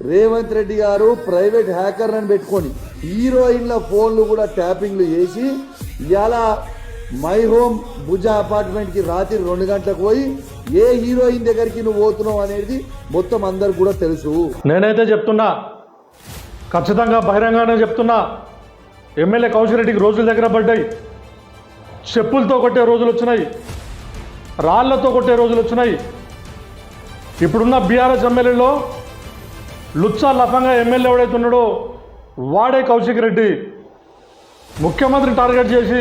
రేవంత్ రెడ్డి గారు private hacker అని పెట్టుకొని హీరోయిన్ల ఫోన్లు కూడా ట్యాపింగ్లు చేసి ఇలా మై హోమ్ భుజ అపార్ట్మెంట్కి రాత్రి రెండు గంటలకు పోయి ఏ హీరోయిన్ దగ్గరికి నువ్వు పోతున్నావు అనేది మొత్తం అందరికి కూడా తెలుసు. నేనైతే చెప్తున్నా ఖచ్చితంగా బహిరంగానే చెప్తున్నా ఎమ్మెల్యే కౌశల్ రెడ్డికి రోజుల దగ్గర పడ్డాయి. చెప్పులతో కొట్టే రోజులు వచ్చినాయి రాళ్ళతో కొట్టే రోజులు వచ్చినాయి. ఇప్పుడున్న బీఆర్ఎస్ ఎమ్మెల్యేలో లుచ్చా లఫంగా ఎమ్మెల్యే ఎవడైతే ఉన్నాడో వాడే కౌశిక్ రెడ్డి. ముఖ్యమంత్రిని టార్గెట్ చేసి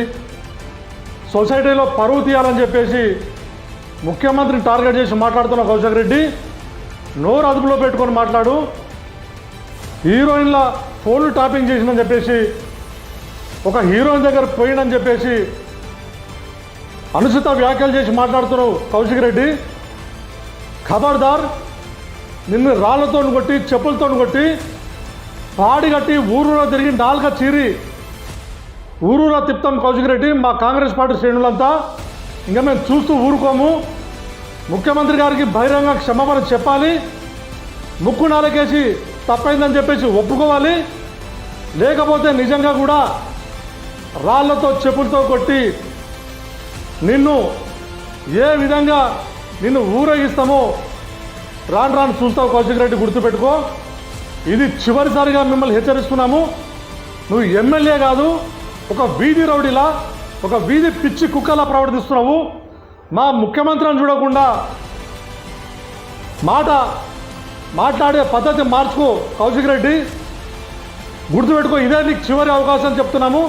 సొసైటీలో పరువు తీయాలని చెప్పేసి ముఖ్యమంత్రిని టార్గెట్ చేసి మాట్లాడుతున్న కౌశిక్ రెడ్డి నోరు అదుపులో పెట్టుకొని మాట్లాడు. హీరోయిన్ల ఫోన్లు టాపింగ్ చేసిందని చెప్పేసి ఒక హీరోయిన్ దగ్గర పోయిందని చెప్పేసి అనుచిత వ్యాఖ్యలు చేసి మాట్లాడుతున్నావు కౌశిక్ రెడ్డి. ఖబర్దార్ నిన్ను రాళ్ళతో కొట్టి చెప్పులతో కొట్టి పాడి కట్టి ఊరూరా తిరిగి నాలుక చీరి ఊరూరా తిప్తాం కౌశిక్ రెడ్డి మా కాంగ్రెస్ పార్టీ శ్రేణులంతా. ఇంకా మేము చూస్తూ ఊరుకోము. ముఖ్యమంత్రి గారికి బహిరంగ క్షమాపణ చెప్పాలి. ముక్కు నాలకేసి తప్పైందని చెప్పేసి ఒప్పుకోవాలి. లేకపోతే నిజంగా కూడా రాళ్ళతో చెప్పులతో కొట్టి నిన్ను ఏ విధంగా నిన్ను ఊరేగిస్తామో రాను రాను చూస్తావు కౌశిక్ రెడ్డి గుర్తుపెట్టుకో. ఇది చివరిసారిగా మిమ్మల్ని హెచ్చరిస్తున్నాము. నువ్వు ఎమ్మెల్యే కాదు ఒక వీధి రౌడీలా ఒక వీధి పిచ్చి కుక్కలా ప్రవర్తిస్తున్నావు. మా ముఖ్యమంత్రిని చూడకుండా మాట మాట్లాడే పద్ధతి మార్చుకో కౌశిక్ రెడ్డి. గుర్తుపెట్టుకో ఇదే నీకు చివరి అవకాశం చెప్తున్నాము.